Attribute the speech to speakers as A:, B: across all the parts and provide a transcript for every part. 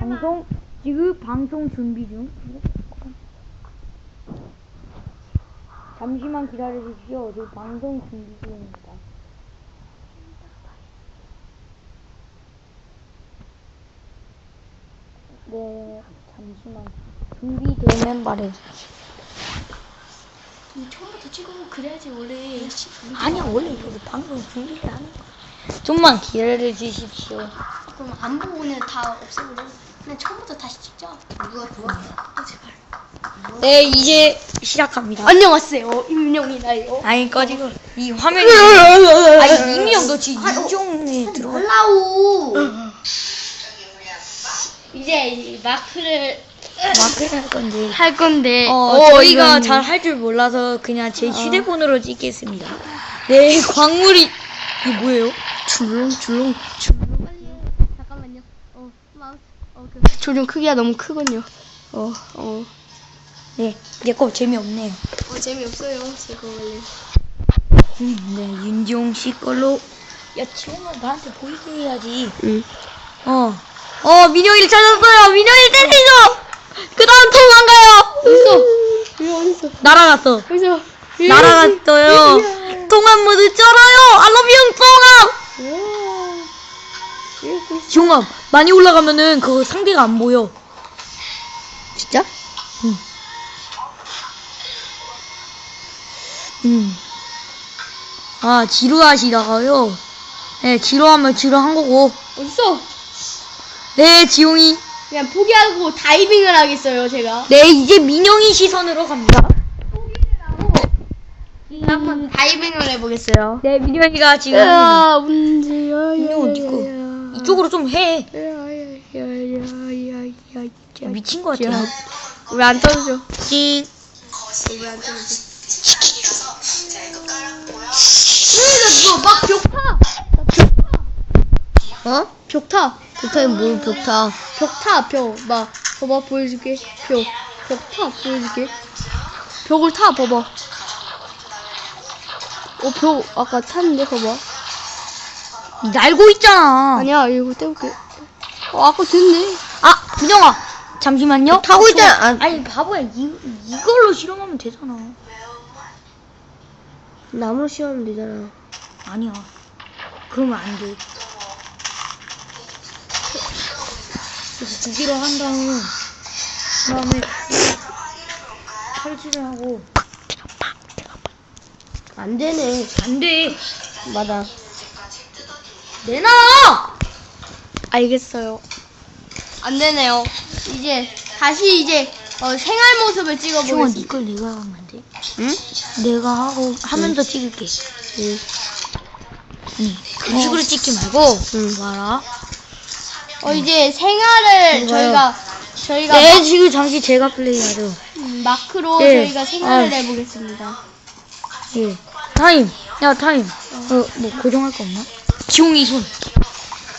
A: 방송 지금 방송 준비 중. 잠시만 기다려 주십시오. 지금 방송 준비 중입니다. 네, 잠시만. 준비되면 말해.
B: 처음부터 찍어고 그래야지 원래
A: 아니야, 원래 이거 방송 준비를 하는 거야. 좀만 기다려 주십시오.
B: 그럼 안 보고 그냥 다 없애버려 그냥 처음부터 다시 찍자. 누가 누가 아 제발.
A: 네, 이제 시작합니다.
B: 안녕하세요. 임명이나요.
A: 아니 꺼지고 이 화면이 아니 이미영 너 지금 이종에 들어
B: 몰라우 이제 마크를
A: 마크 할 건데.
B: 할 건데.
A: 어 저희가 잘 할 줄 몰라서 그냥 제 휴대폰으로 찍겠습니다. 네 광물이 이게 뭐예요?
B: 줄롱 빨리요 잠깐만요. 어 마우스 조정 크기가 너무 크군요. 어 어.
A: 네 내 거 재미없네요.
B: 어, 재미없어요 제거 원래.
A: 음, 네 윤종 씨 걸로. 야 지원아 나한테 보이게 해야지.
B: 응.
A: 어 어 민영이를 찾았어요. 민영이 때리죠? 그 다음 도망가요.
B: 어딨어? 어딨어?
A: 날아갔어.
B: 어딨어?
A: 날아갔어요. 통합 모드 쩔어요. 알러비용 통합 종합 많이 올라가면은 그거 상대가 안 보여.
B: 진짜?
A: 음. 아 지루하시다가요. 네 지루하면 지루한 거고.
B: 어딨어?
A: 네 지용이.
B: 그냥 포기하고 다이빙을 하겠어요 제가
A: 네 이제 민영이 시선으로 갑니다.
B: 한번 다이빙을 해보겠어요
A: 네 민영이가 지금
B: 야 문제야
A: 민 이쪽으로 좀 해. 미친 거 같아.
B: 왜 안 떨어져?
A: 찡.
B: 왜안 떨어져? 왜나막 벽타?
A: 어?
B: 벽타. 벽타에 뭘 벽타? 벽타 벽. 막 봐봐 보여줄게. 벽. 벽타 보여줄게. 벽을 타 봐봐. 어 벽 아까 탔는데 봐봐.
A: 날고 있잖아.
B: 아니야 이거 떼볼게. 어 아까 됐네.
A: 아, 민영아. 잠시만요.
C: 타고
A: 아,
C: 있잖아.
A: 저-
C: 아.
A: 아니, 바보야. 이, 이걸로 실험하면 되잖아.
C: 나무 씌우면 되잖아.
A: 아니야. 그러면 안 돼. 그래서 두 개로 한 다음, 그 다음에 설치를 하고.
C: 안 되네.
A: 안 돼.
C: 맞아.
A: 내놔!
B: 알겠어요. 안 되네요. 이제 다시 이제 어, 생활 모습을 찍어보겠습니다.
A: 니걸 내가 하면 안 돼?
C: 응?
A: 내가 하고 하면서 찍을게.
C: 응.
A: 아니, 그런 식으로 찍지 말고.
C: 응.
A: 봐라.
B: 어 이제 생활을. 저희가 저희가
A: 네,
B: 마,
A: 지금 잠시 제가 플레이하죠.
B: 음, 마크로
A: 네.
B: 저희가 생활을
A: 아.
B: 해보겠습니다.
A: 예. 타임. 야, 타임. 어, 뭐, 고정할 거 없나? 지용이 손.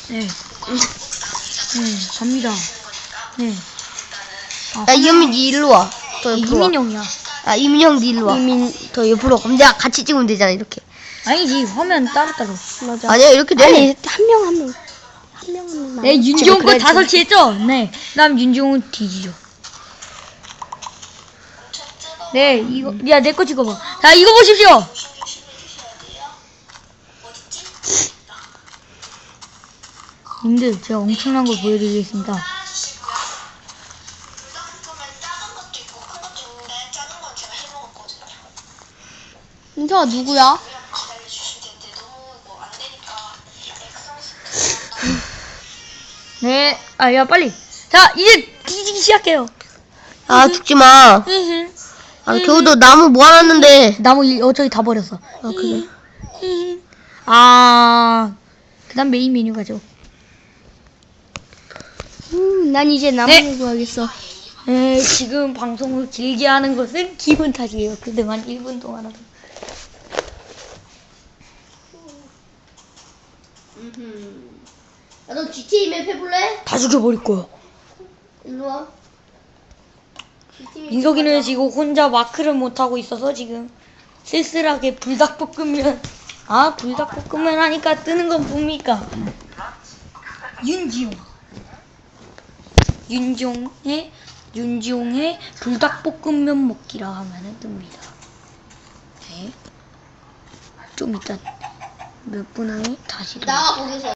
A: 네. 네, 갑니다. 네. 아,
C: 야, 이현민, 니 일로 와. 더 옆으로 와.
A: 이민영이야.
C: 아, 이민형, 니 일로 와.
B: 이민
C: 더 옆으로 와. 그럼 내가 같이 찍으면 되잖아, 이렇게.
A: 아니지, 화면 따로따로.
B: 맞아.
C: 아니야, 이렇게 돼.
B: 아니 한 명 한 명. 한 명은
A: 네, 윤지용 거다 설치했죠? 네. 그 다음 윤지용은 뒤지죠. 네, 이거, 야, 내 거 찍어봐. 자, 이거 보십시오! 님들, 제가 엄청난 걸 보여드리겠습니다.
B: 인터가 누구야?
A: 네, 아, 야, 빨리. 자, 이제 뒤지기 시작해요.
C: 아, 죽지 마. 아, 겨우도 나무 모아놨는데.
A: 나무 일, 어, 저기 다 버렸어.
C: 아, 그래.
A: 아, 그 다음 메인 메뉴 가죠.
B: 음, 난 이제 나무
A: 네.
B: 구하겠어.
A: 네, 지금 방송을 길게 하는 것은 기분 탓이에요. 그동안 1분 동안 하고.
C: 야, 너 GTA 맵 해볼래?
A: 다 죽여버릴 거야.
C: 일로 와.
A: 민석이는 지금 혼자 마크를 못하고 있어서 지금 쓸쓸하게 불닭볶음면. 아, 불닭볶음면 하니까 뜨는 건 뭡니까? 윤지용. 윤종의 윤종의 불닭볶음면 먹기라 하면은 뜹니다. 네. 좀 이따 몇분 안에 다시 돌아.
C: 나 거기서